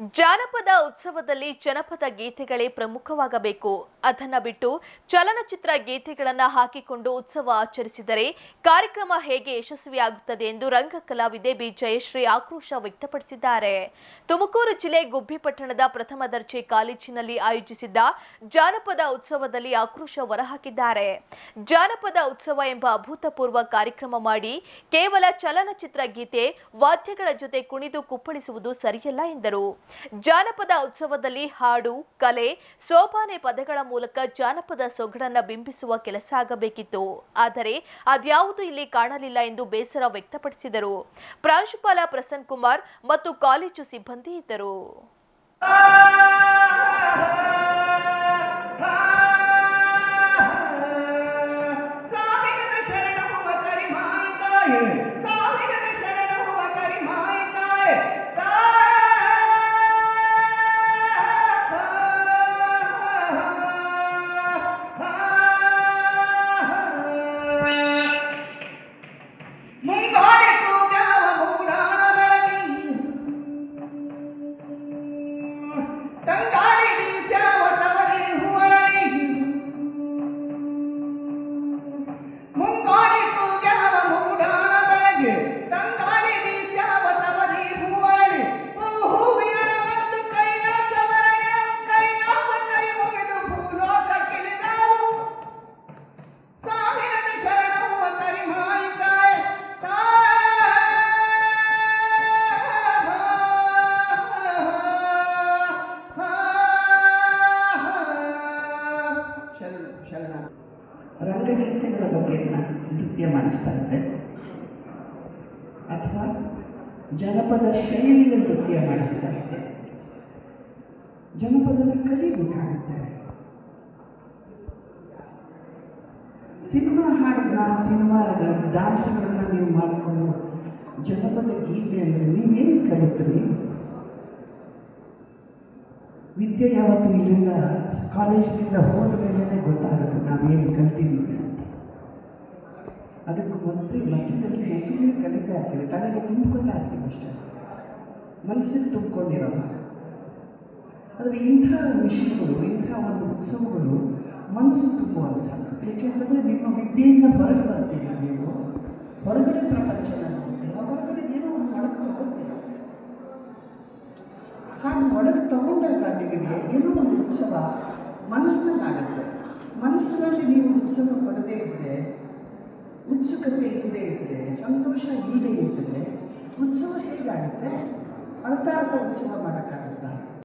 ಜಾನಪದ ಉತ್ಸವದಲ್ಲಿ ಜನಪದ ಗೀತೆಗಳೇ ಪ್ರಮುಖವಾಗಬೇಕು. ಅದನ್ನ ಬಿಟ್ಟು ಚಲನಚಿತ್ರ ಗೀತೆಗಳನ್ನು ಹಾಕಿಕೊಂಡು ಉತ್ಸವ ಆಚರಿಸಿದರೆ ಕಾರ್ಯಕ್ರಮ ಹೇಗೆ ಯಶಸ್ವಿಯಾಗುತ್ತದೆ ಎಂದು ರಂಗ ಕಲಾವಿದೆ ಬಿ. ಜಯಶ್ರೀ ಆಕ್ರೋಶ ವ್ಯಕ್ತಪಡಿಸಿದ್ದಾರೆ. ತುಮಕೂರು ಜಿಲ್ಲೆ ಗುಬ್ಬಿ ಪಟ್ಟಣದ ಪ್ರಥಮ ದರ್ಜೆ ಕಾಲೇಜಿನಲ್ಲಿ ಆಯೋಜಿಸಿದ್ದ ಜಾನಪದ ಉತ್ಸವದಲ್ಲಿ ಆಕ್ರೋಶ ಹೊರಹಾಕಿದ್ದಾರೆ. ಜಾನಪದ ಉತ್ಸವ ಎಂಬ ಅಭೂತಪೂರ್ವ ಕಾರ್ಯಕ್ರಮ ಮಾಡಿ ಕೇವಲ ಚಲನಚಿತ್ರ ಗೀತೆ ವಾದ್ಯಗಳ ಜೊತೆ ಕುಣಿದು ಕುಪ್ಪಳಿಸುವುದು ಸರಿಯಲ್ಲ ಎಂದರು. ಜಾನಪದ ಉತ್ಸವದಲ್ಲಿ ಹಾಡು, ಕಲೆ, ಸೋಪಾನೆ ಪದಗಳ ಮೂಲಕ ಜಾನಪದ ಸೊಗಡನ್ನ ಬಿಂಬಿಸುವ ಕೆಲಸ ಆಗಬೇಕಿತ್ತು. ಆದರೆ ಅದ್ಯಾವುದು ಇಲ್ಲಿ ಕಾಣಲಿಲ್ಲ ಎಂದು ಬೇಸರ ವ್ಯಕ್ತಪಡಿಸಿದರು. ಪ್ರಾಂಶುಪಾಲ ಪ್ರಸನ್ ಕುಮಾರ್ ಮತ್ತು ಕಾಲೇಜು ಸಿಬ್ಬಂದಿ ಇದ್ದರು. Yeah. ನೃತ್ಯ ಮಾಡಿಸ್ತಾ ಅಥವಾ ಜನಪದ ಶೈಲಿಯ ನೃತ್ಯ ಮಾಡಿಸ್ತಾ ಇದ್ದೆ ಜನಪದದ ಕಲಿಬೇಕಾಗುತ್ತೆ ಸಿನಿಮಾ ಹಾಡನ್ನ ಸಿನಿಮಾದ ಡ್ಯಾನ್ಸ್ಗಳನ್ನ ನೀವು ಮಾಡಿಕೊಂಡು ಜನಪದ ಗೀತೆ ಅಂದರೆ ನೀವೇನು ಕಲಿತೀರಿ? ವಿದ್ಯೆ ಯಾವತ್ತೂ ಇಲ್ಲಿಂದ, ಕಾಲೇಜಿನಿಂದ ಹೋದ ಮೇಲೆ ಗೊತ್ತಾಗುತ್ತೆ ನಾವೇನು ಕಲ್ತಿದ್ದೀವಿ ಮೊದಲು ಮಧ್ಯದಲ್ಲಿ ಮೊಸರು ಕಲಿತಾ ಇರ್ತೀವಿ, ತಲೆಗೆ ತುಂಬಿಕೊಂಡು ಇರ್ತೀವಿ ಅಷ್ಟೇ. ಮನಸ್ಸಿಗೆ ತುಂಬಿಕೊಂಡಿರಲ್ಲ. ಆದರೆ ಇಂಥ ವಿಷಯಗಳು, ಇಂಥ ಒಂದು ಉತ್ಸವಗಳು ಮನಸ್ಸು ತುಂಬುವಂಥ ಏಕೆಂದರೆ ನಿಮ್ಮ ವಿದ್ಯೆಯಿಂದ ಹೊರಗೆ ಬರ್ತೀರಿ ನೀವು. ಹೊರಗಡೆ ಪ್ರಪಂಚನ ನೋಡ್ತೀರ. ಹೊರಗಡೆ ಏನೋ ಒಂದು ಒಳಗೆ ತಗೋತೀರ. ಹಾಗೆ ಒಳಗೆ ತಗೊಂಡಾಗ ನಿಮಗೆ ಏನೋ ಒಂದು ಉತ್ಸವ ಮನಸ್ಸಿನಲ್ಲಾಗುತ್ತೆ. ಮನಸ್ಸಿನಲ್ಲಿ ನೀವು ಉತ್ಸವ ಪಡೆದೇ ಇದ್ದರೆ ಉತ್ಸುಕತೆ ಇಲ್ಲದೆ ಇದ್ದರೆ ಸಂತೋಷ ಇಲ್ಲದೆ ಇದ್ದರೆ ಉತ್ಸವ ಹೇಗಾಗುತ್ತೆ? ಅರ್ಥ ಉತ್ಸವ ಮಾಡೋಕ್ಕಾಗಲ್ಲ.